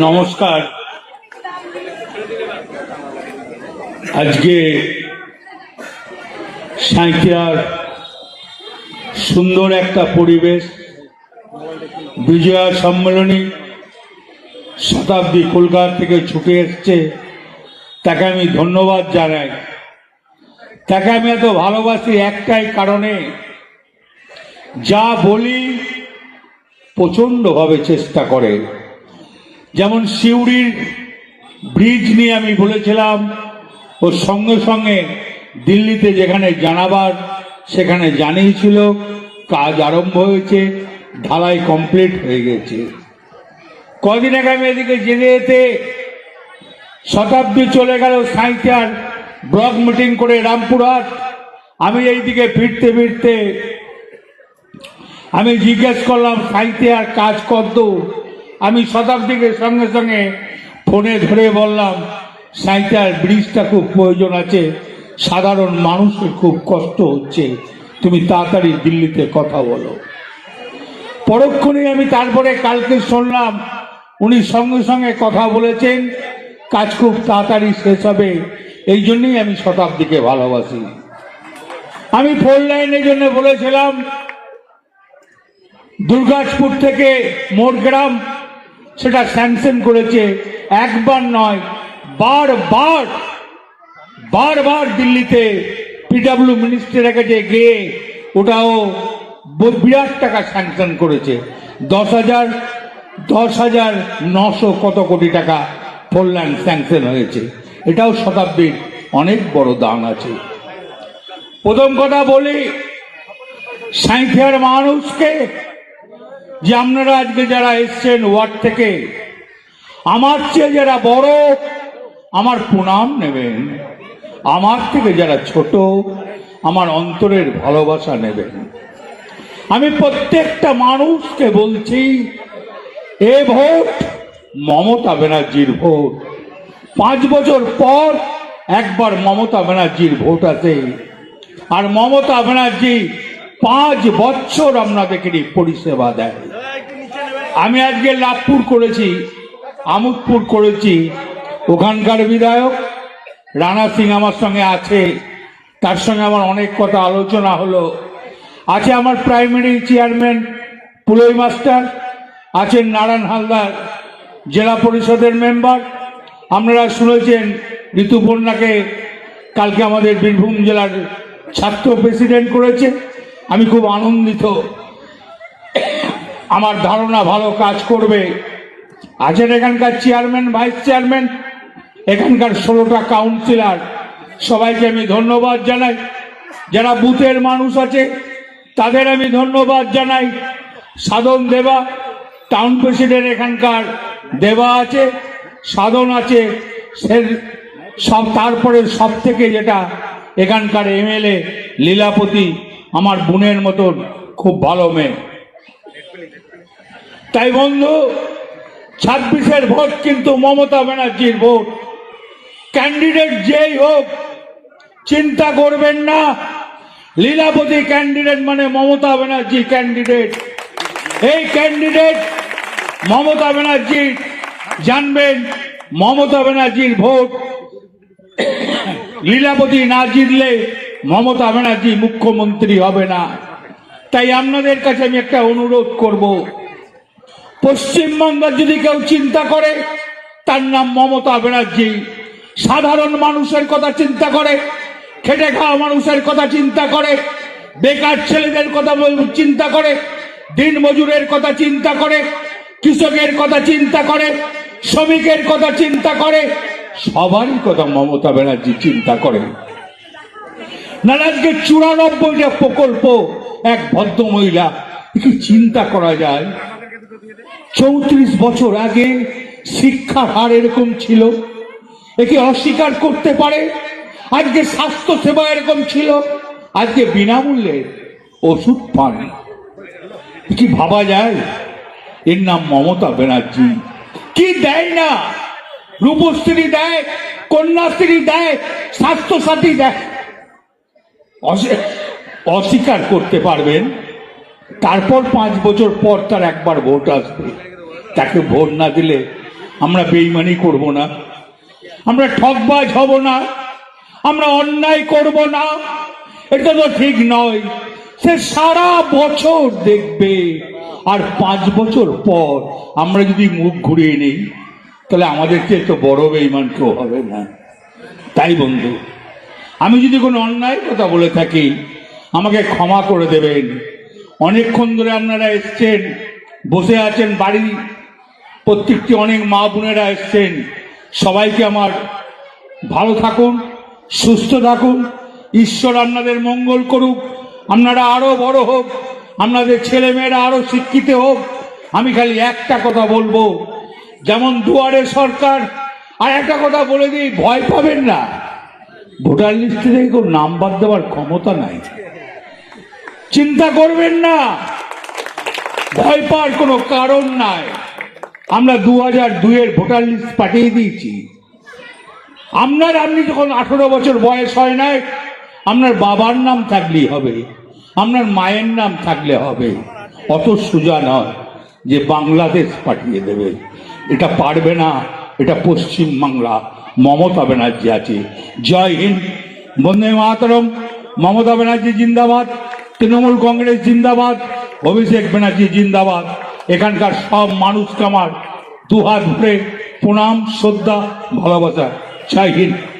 নমস্কার। আজকে সাঁইথিয়ার সুন্দর একটা পরিবেশ, বিজয়া সম্মেলনী শতাব্দী কলকাতা থেকে ছুটে এসছে, তাকে আমি ধন্যবাদ জানাই। তাকে আমি এত ভালোবাসি একটাই কারণে, যা বলি প্রচণ্ডভাবে চেষ্টা করে। যেমন সিউড়ির ব্রিজ নিয়ে আমি বলেছিলাম ওর সঙ্গে সঙ্গে দিল্লিতে যেখানে জানাবার সেখানে জানিয়েছিল, কাজ আরম্ভ হয়েছে, ঢালাই কমপ্লিট হয়ে গেছে। কদিন আগে আমি এদিকে যেতে যেতে শতাব্দী চলে গেল সাঁইতার ব্লক মিটিং করে রামপুরহাট। আমি এইদিকে ফিরতে ফিরতে আমি জিজ্ঞেস করলাম সাইতে আর কাজ কত? আমি শতাব্দীকে সঙ্গে সঙ্গে ফোনে ধরে বললাম আর ব্রিজটা খুব প্রয়োজন আছে। সাধারণ মানুষের খুব কষ্ট হচ্ছে। তুমি তাড়াতাড়ি দিল্লিতে কথা বলো। পরক্ষণে আমি তারপরে কালকে শুনলাম, উনি সঙ্গে সঙ্গে কথা বলেছেন, কাজ খুব তাড়াতাড়ি শেষ হবে। এই জন্যই আমি শতাব্দীকে ভালোবাসি। আমি ফোর লাইনের জন্য বলেছিলাম, দুর্গাজপুর থেকে মোরগ্রাম সেটা স্যাংশন করেছে একবার নয়, বারবার বারবার দিল্লিতে পিডাব্লিউ মিনিস্ট্রির কাছে গিয়ে ওটাও বিরাট টাকা স্যাংশন করেছে। দশ হাজার দশ হাজার নশো কত কোটি টাকা ফোরল্যান স্যাংশন হয়েছে। এটাও শতাব্দীর অনেক বড় দান আছে। প্রথম কথা বলি, সাঁইথিয়ার মানুষকে যে আপনারা আজকে যারা এসছেন ওয়ার্ড থেকে, আমার চেয়ে যারা বড়, আমার প্রণাম নেবেন। আমার থেকে যারা ছোট, আমার অন্তরের ভালোবাসা নেবেন। আমি প্রত্যেকটা মানুষকে বলছি, এ ভোট মমতা ব্যানার্জির ভোট। পাঁচ বছর পর একবার মমতা ব্যানার্জির ভোট আছে আর মমতা ব্যানার্জি পাঁচ বছর আপনাদেরকে পরিষেবা দেয়। আমি আজকে লাভপুর করেছি, আমোদপুর করেছি। ওখানকার বিধায়ক রানা সিং আমার সঙ্গে আছে। তার সঙ্গে আমার অনেক কথা আলোচনা হলো। আছে আমার প্রাইমারি চেয়ারম্যান পুলই মাস্টার, আছেন নারায়ণ হালদার, জেলা পরিষদের মেম্বার আপনারা শুনেছেন ঋতুপর্ণাকে কালকে আমাদের বীরভূম জেলার ছাত্র প্রেসিডেন্ট করেছে। আমি খুব আনন্দিত। আমার ধারণা ভালো কাজ করবে। আছেন এখানকার চেয়ারম্যান, ভাইস চেয়ারম্যান, এখানকার ষোলোটা কাউন্সিলর সবাইকে আমি ধন্যবাদ জানাই। যারা বুথের মানুষ আছে, তাদের আমি ধন্যবাদ জানাই। সাধন দেবা টাউন প্রেসিডেন্ট এখানকার দেবা আছে, সাধন আছে। সে সব, তারপরে সব থেকে যেটা এখানকার এমএলএ লীলাপতি, আমার বোনের মতন খুব ভালো মেয়ে। তাই বন্ধু, ছাব্বিশের ভোট কিন্তু মমতা ব্যানার্জির ভোট। ক্যান্ডিডেট যেই হোক, চিন্তা করবেন না। লীলাপতি ক্যান্ডিডেট মানে মমতা ব্যানার্জি ক্যান্ডিডেট। এই ক্যান্ডিডেট মমতা ব্যানার্জি জানবেন, মমতা ব্যানার্জির ভোট। লীলাপতি না জিতলে মমতা ব্যানার্জি মুখ্যমন্ত্রী হবে না। তাই আপনাদের কাছে আমি একটা অনুরোধ করব। পশ্চিমবঙ্গের যদি কেউ চিন্তা করে, তার নাম মমতা ব্যানার্জি। সাধারণ মানুষের কথা চিন্তা করে, খেটে খাওয়া মানুষের কথা চিন্তা করে, বেকার ছেলেদের কথা চিন্তা করে, দিন মজুরের কথা চিন্তা করে, কৃষকের কথা চিন্তা করে, শ্রমিকের কথা চিন্তা করে, সবারই কথা মমতা ব্যানার্জি চিন্তা করে। না আজকে চুরানব্বইটা প্রকল্প এক ভদ্র মহিলা কি চিন্তা করা যায়। চৌত্রিশ বছর আগে শিক্ষার হার এরকম ছিল। একে অস্বীকার করতে পারে? আজকে স্বাস্থ্য সেবা এরকম ছিল। আজকে বিনামূল্যে ওষুধ পান। কি ভাবা যায়? এর নাম মমতা ব্যানার্জি। কি দেয় না? রূপশ্রী দেয়, কন্যাশ্রী দেয় স্বাস্থ্য সাথী দেয় অস্বীকার করতে পারবেন। তারপর পাঁচ বছর পর তার একবার ভোট আসবে। তাকে ভোট না দিলে আমরা বেইমানি করব না। আমরা ঠকবাজ হব না। আমরা অন্যায় করব না। এটা তো ঠিক নয়। সে সারা বছর দেখবে। আর পাঁচ বছর পর আমরা যদি মুখ ঘুরিয়ে নেই, তাহলে আমাদের চেয়ে তো বড় বেইমান কেউ হবে না। তাই বন্ধু, আমি যদি কোনো অন্যায় কথা বলে থাকি আমাকে ক্ষমা করে দেবেন। অনেকক্ষণ ধরে আপনারা এসছেন, বসে আছেন বাড়ি প্রত্যেকটি অনেক মা বোনেরা এসছেন। সবাইকে আমার ভালো থাকুন, সুস্থ থাকুন। ঈশ্বর আপনাদের মঙ্গল করুক, আপনারা আরও বড় হোক, আপনাদের ছেলেমেয়েরা আরও শিক্ষিত হোক। আমি খালি একটা কথা বলব, যেমন দুয়ারে সরকার, আর একটা কথা বলে দিই, ভয় পাবেন না। ভোটার লিস্টে থেকে কেউ নাম বাদ দেওয়ার ক্ষমতা নাই। চিন্তা করবেন না। ভয় পাওয়ার কোনো কারণ নাই। আমরা দু হাজার দুইয়ের ভোটার লিস্ট পাঠিয়ে দিয়েছি। আপনার, আপনি যখন আঠেরো বছর বয়স হয় নাই, আপনার বাবার নাম থাকলেই হবে। আপনার মায়ের নাম থাকলে হবে। অত সোজা নয় যে বাংলাদেশ পাঠিয়ে দেবে। এটা পারবে না। এটা পশ্চিম বাংলা। মমতা ব্যানার্জি আছে। জয় হিন্দ। বন্দে মাতরম। মমতা ব্যানার্জি জিন্দাবাদ। তৃণমূল কংগ্রেস জিন্দাবাদ, অভিষেক ব্যানার্জি জিন্দাবাদ। এখানকার সব মানুষকে আমার দুহাত ভরে প্রণাম, শ্রদ্ধা, ভালোবাসা। জয় হিন্দ।